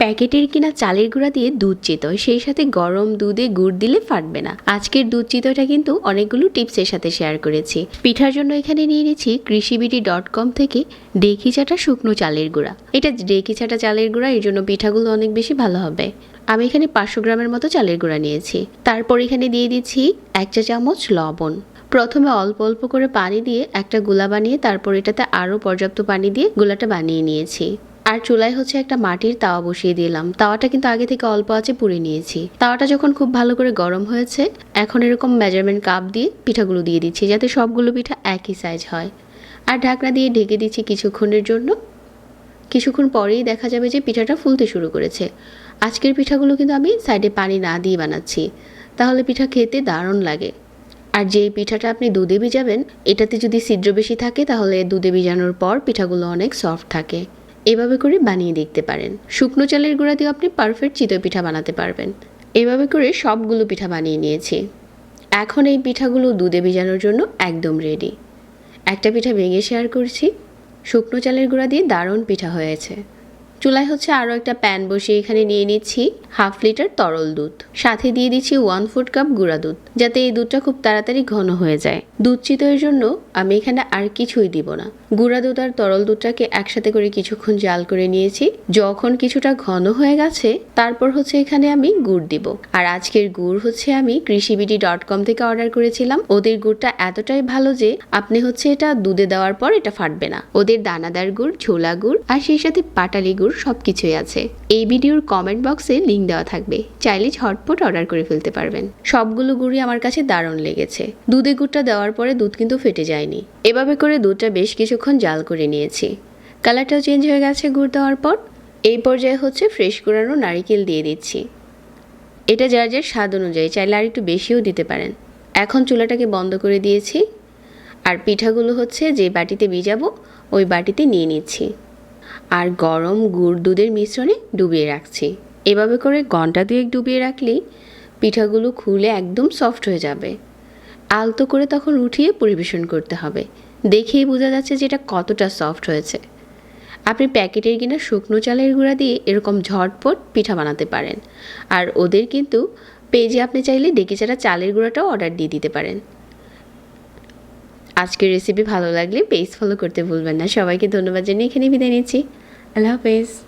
প্যাকেটের কিনা চালের গুঁড়া দিয়ে দুধ চিতই, সেই সাথে গরম দুধে গুড় দিলে ফাটবে না। আজকের দুধ চিতইটা কিন্তু অনেকগুলো টিপসের সাথে শেয়ার করেছি। পিঠার জন্য এখানে নিয়ে নিয়েছি কৃষিবিডি ডট কম থেকে ডেকি চাটা শুকনো চালের গুঁড়া। এটা ডেকি চাটা চালের গুঁড়া, এর জন্য পিঠাগুলো অনেক বেশি ভালো হবে। আমি এখানে পাঁচশো গ্রামের মতো চালের গুঁড়া নিয়েছি। তারপর এখানে দিয়ে দিচ্ছি এক চা চামচ লবণ। প্রথমে অল্প অল্প করে পানি দিয়ে একটা গুলা বানিয়ে, তারপর এটাতে আরও পর্যাপ্ত পানি দিয়ে গুলাটা বানিয়ে নিয়েছি। আর চুলায় হচ্ছে একটা মাটির তাওয়া বসিয়ে দিলাম। তাওয়াটা কিন্তু আগে থেকে অল্প আছে পুড়ে নিয়েছি। তাওয়াটা যখন খুব ভালো করে গরম হয়েছে, এখন এরকম মেজারমেন্ট কাপ দিয়ে পিঠাগুলো দিয়ে দিচ্ছি, যাতে সবগুলো পিঠা একই সাইজ হয়। আর ঢাকনা দিয়ে ঢেকে দিচ্ছি কিছুক্ষণের জন্য। কিছুক্ষণ পরেই দেখা যাবে যে পিঠাটা ফুলতে শুরু করেছে। আজকের পিঠাগুলো কিন্তু আমি সাইডে পানি না দিয়ে বানাচ্ছি। তাহলে পিঠা খেতে দারুণ লাগে। আর যেই পিঠাটা আপনি দুধে ভিজাবেন, এটাতে যদি ছিদ্র বেশি থাকে, তাহলে দুধে ভিজানোর পর পিঠাগুলো অনেক সফট থাকে। এভাবে করে বানিয়ে দেখতে পারেন। শুকনো চালের গুঁড়া দিয়ে আপনি পারফেক্ট চিতই পিঠা বানাতে পারবেন। এভাবে করে সবগুলো পিঠা বানিয়ে নিয়েছি। এখন এই পিঠাগুলো দুধে ভিজানোর জন্য একদম রেডি একটা পিঠা ভেঙে শেয়ার করছি। শুকনো চালের গুঁড়া দিয়ে দারুণ পিঠা হয়েছে। চুলায় হচ্ছে আরও একটা প্যান বসিয়ে এখানে নিয়ে নিচ্ছি হাফ লিটার তরল দুধ। সাথে দিয়ে দিচ্ছি ওয়ান ফুড কাপ গুঁড়া দুধ, যাতে এই দুধটা খুব তাড়াতাড়ি ঘন হয়ে যায়। দুধ চিতইয়ের জন্য আমি এখানে আর কিছুই দিব না। গুঁড়া দুধ আর তরল দুধটাকে একসাথে করে কিছুক্ষণ জাল করে নিয়েছি। যখন কিছুটা ঘন হয়ে গেছে, তারপর হচ্ছে এখানে আমি গুড় দিব। আর আজকের গুড় হচ্ছে আমি কৃষিবিডি ডট কম থেকে অর্ডার করেছিলাম। ওদের গুড়টা এতটাই ভালো যে আপনি হচ্ছে এটা দুধে দেওয়ার পর এটা ফাটবে না। ওদের দানাদার গুড়, ছোলা গুড় আর সেই সাথে পাটালি গুড় সব কিছুই আছে। এই ভিডিওর কমেন্ট বক্সে লিঙ্ক দেওয়া থাকবে। চাইলে ঝটপট অর্ডার করে ফেলতে পারবেন। সবগুলো গুড়ই আমার কাছে দারুণ লেগেছে। দুধে গুড়টা দেওয়ার পরে দুধ কিন্তু ফেটে যায়নি। এভাবে করে দুধটা বেশ কিছুক্ষণ জাল করে নিয়েছি। কালারটাও চেঞ্জ হয়ে গেছে গুড় দেওয়ার পর। এই পর্যায়ে হচ্ছে ফ্রেশ কুড়ানো নারিকেল দিয়ে দিচ্ছি। এটা যার যার স্বাদ অনুযায়ী চাইলে আর একটু বেশিও দিতে পারেন। এখন চুলাটাকে বন্ধ করে দিয়েছি। আর পিঠাগুলো হচ্ছে যে বাটিতে ভিজাবো, ওই বাটিতে নিয়ে নিচ্ছি। আর গরম গুড় দুধের মিশ্রণে ডুবিয়ে রাখছি। এভাবে করে ঘণ্টা দুয়েক ডুবিয়ে রাখলেই পিঠাগুলো খুলে একদম সফট হয়ে যাবে। আলতো করে তখন উঠিয়ে পরিবেশন করতে হবে। দেখেই বোঝা যাচ্ছে যে এটা কতটা সফট হয়েছে। আপনি প্যাকেটের কিনা শুকনো চালের গুঁড়া দিয়ে এরকম ঝটপট পিঠা বানাতে পারেন। আর ওদের কিন্তু পেজে আপনি চাইলে ডেকে চারা চালের গুঁড়াটাও অর্ডার দিয়ে দিতে পারেন। আজকের রেসিপি ভালো লাগলে পেজ ফলো করতে ভুলবেন না। সবাইকে ধন্যবাদ জানিয়ে এখানে বিদায় নিচ্ছি। আল্লাহ হাফেজ।